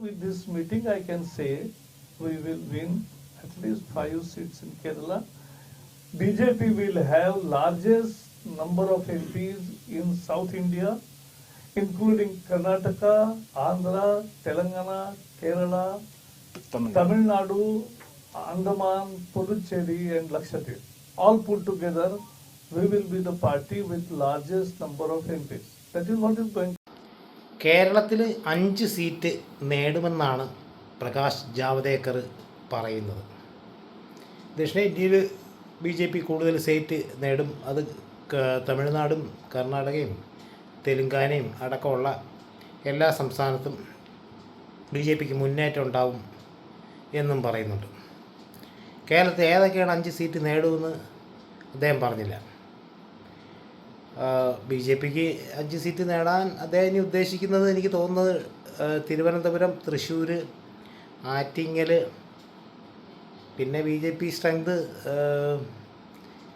With this meeting, I can say we will win at least five seats in Kerala. BJP will have largest number of MPs in South India, including Karnataka, Andhra, Telangana, Kerala, Tamil Nadu, Andaman, Puducherry and Lakshadweep. All put together, we will be the party with largest number of MPs. That is what is going കേരളത്തിൽ അഞ്ച് seat നേടുമെന്നാണ് Prakash Javadekar പറയുന്നത്. ദക്ഷിണേന്ത്യയിൽ B J P കൂടുതൽ seat നേടും. അത് തമിഴ്നാടും കർണാടകയും തെലുങ്കാനയും അടക്കമുള്ള എല്ലാ സംസ്ഥാനത്തും ബി ജെ പിക്ക് മുന്നേറ്റം ഉണ്ടാവും എന്നും പറയുന്നുണ്ട്. കേരളത്തിൽ ഏതൊക്കെയാണ് അഞ്ച് സീറ്റ് നേടുമെന്ന് അദ്ദേഹം പറഞ്ഞില്ല. ബി ജെ പിക്ക് അഞ്ച് സീറ്റ് നേടാൻ അദ്ദേഹം ഇനി ഉദ്ദേശിക്കുന്നത് എനിക്ക് തോന്നുന്നത് തിരുവനന്തപുരം തൃശ്ശൂർ ആറ്റിങ്ങൽ പിന്നെ B J P strength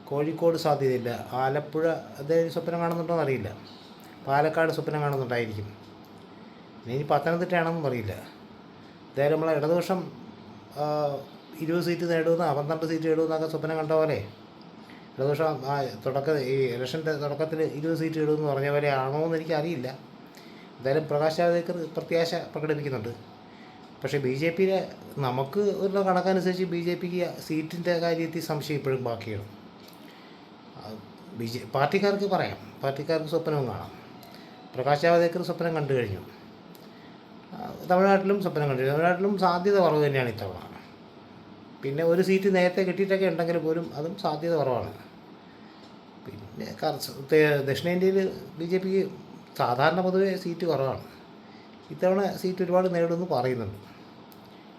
Kozhikode സാധ്യതയില്ല. ആലപ്പുഴ അദ്ദേഹം സ്വപ്നം കാണുന്നുണ്ടോ എന്നറിയില്ല പാലക്കാട് സ്വപ്നം കാണുന്നുണ്ടായിരിക്കും. ഇനി പത്തനംതിട്ടയാണെന്നും അറിയില്ല. അദ്ദേഹം നമ്മളെ ഇടതുപക്ഷം ഇരുപത് സീറ്റ് നേടുമെന്ന് പന്ത്രണ്ട് സീറ്റ് നേടുമെന്നൊക്കെ സ്വപ്നം കണ്ട പോലെ ഇടതുപക്ഷം ആ തുടക്ക ഈ ഇലക്ഷന്റെ തുടക്കത്തിൽ ഇരുപത് സീറ്റ് ഇടുമെന്ന് പറഞ്ഞ പോലെ ആണോ എന്ന് എനിക്കറിയില്ല. എന്തായാലും പ്രകാശ് ജാവദേക്കർ പ്രത്യാശ പ്രകടിപ്പിക്കുന്നുണ്ട്. പക്ഷേ ബി ജെ പിയിലെ നമുക്ക് ഒരു കണക്കനുസരിച്ച് ബി ജെ പിക്ക് സീറ്റിന്റെ കാര്യത്തിൽ സംശയം ഇപ്പോഴും ബാക്കിയാണ്. ബി ജെ പാർട്ടിക്കാർക്ക് പറയാം. പാർട്ടിക്കാർക്ക് സ്വപ്നവും കാണാം. പ്രകാശ് ജാവദേക്കർ സ്വപ്നം കണ്ടു കഴിഞ്ഞു. തമിഴ്നാട്ടിലും സ്വപ്നം കണ്ടു. തമിഴ്നാട്ടിലും സാധ്യത കുറവ് തന്നെയാണ് ഇത്തവണ. പിന്നെ ഒരു സീറ്റ് നേരത്തെ കിട്ടിയിട്ടൊക്കെ ഉണ്ടെങ്കിൽ പോലും അതും സാധ്യത കുറവാണ്. പിന്നെ ദക്ഷിണേന്ത്യയിൽ ബി ജെ പിക്ക് സാധാരണ പൊതുവെ സീറ്റ് കുറവാണ്. ഇത്തവണ സീറ്റ് ഒരുപാട് നേടുമെന്ന് പറയുന്നുണ്ട്.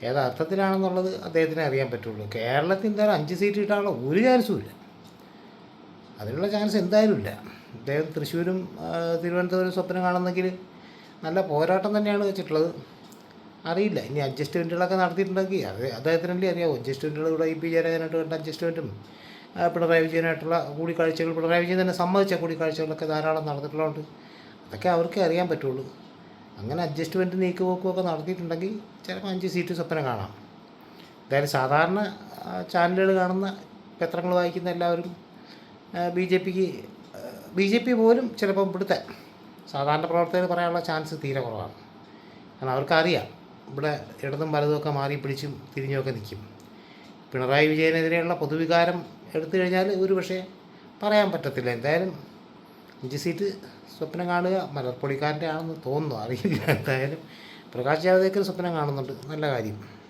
ഏതർത്ഥത്തിലാണെന്നുള്ളത് അദ്ദേഹത്തിനെ അറിയാൻ പറ്റുള്ളൂ. കേരളത്തിൽ എന്തായാലും അഞ്ച് സീറ്റ് കിട്ടാനുള്ള ഒരു ചാൻസും ഇല്ല. അതിനുള്ള ചാൻസ് എന്തായാലും ഇല്ല. അദ്ദേഹം തൃശ്ശൂരും തിരുവനന്തപുരം സ്വപ്നം കാണുന്നെങ്കിൽ നല്ല പോരാട്ടം തന്നെയാണ് വെച്ചിട്ടുള്ളത്. അറിയില്ല. ഇനി അഡ്ജസ്റ്റ്മെന്റുകളൊക്കെ നടത്തിയിട്ടുണ്ടെങ്കിൽ അത് അദ്ദേഹത്തിനല്ലേ അറിയാവും. അഡ്ജസ്റ്റ്മെന്റുകൾ ഇവിടെ ഇ പി ജയരാജനായിട്ട് കണ്ട അഡ്ജസ്റ്റ്മെന്റും പിണറായി വിജയനായിട്ടുള്ള കൂടിക്കാഴ്ചകൾ പിണറായി വിജയൻ തന്നെ സമ്മതിച്ച കൂടിക്കാഴ്ചകളൊക്കെ ധാരാളം നടന്നിട്ടുള്ളതുകൊണ്ട് അതൊക്കെ അവർക്കേ അറിയാൻ പറ്റുള്ളൂ. അങ്ങനെ അഡ്ജസ്റ്റ്മെന്റ് നീക്കുപോക്കുമൊക്കെ നടത്തിയിട്ടുണ്ടെങ്കിൽ ചിലപ്പോൾ അഞ്ച് സീറ്റ് സ്വപ്നം കാണാം. എന്തായാലും സാധാരണ ചാനലുകൾ കാണുന്ന പത്രങ്ങൾ വായിക്കുന്ന എല്ലാവരും ബി ജെ പിക്ക് ബി ജെ പി പോലും ചിലപ്പം ഇവിടുത്തെ സാധാരണ പ്രവർത്തകർ പറയാനുള്ള ചാൻസ് തീരെ കുറവാണ്. കാരണം അവർക്കറിയാം ഇവിടെ ഇടതും വലതുമൊക്കെ മാറി പിടിച്ചും തിരിഞ്ഞുമൊക്കെ നിൽക്കും. പിണറായി വിജയനെതിരെയുള്ള പൊതുവികാരം എടുത്തു കഴിഞ്ഞാൽ ഒരു പക്ഷേ പറയാൻ പറ്റത്തില്ല. എന്തായാലും അഞ്ച് സീറ്റ് സ്വപ്നം കാണുക മലർപ്പൊടിക്കാരന്റെ ആണെന്ന് തോന്നുന്നു. അറിയില്ല. എന്തായാലും പ്രകാശ് ജാവദേക്കർ സ്വപ്നം കാണുന്നുണ്ട്. നല്ല കാര്യം.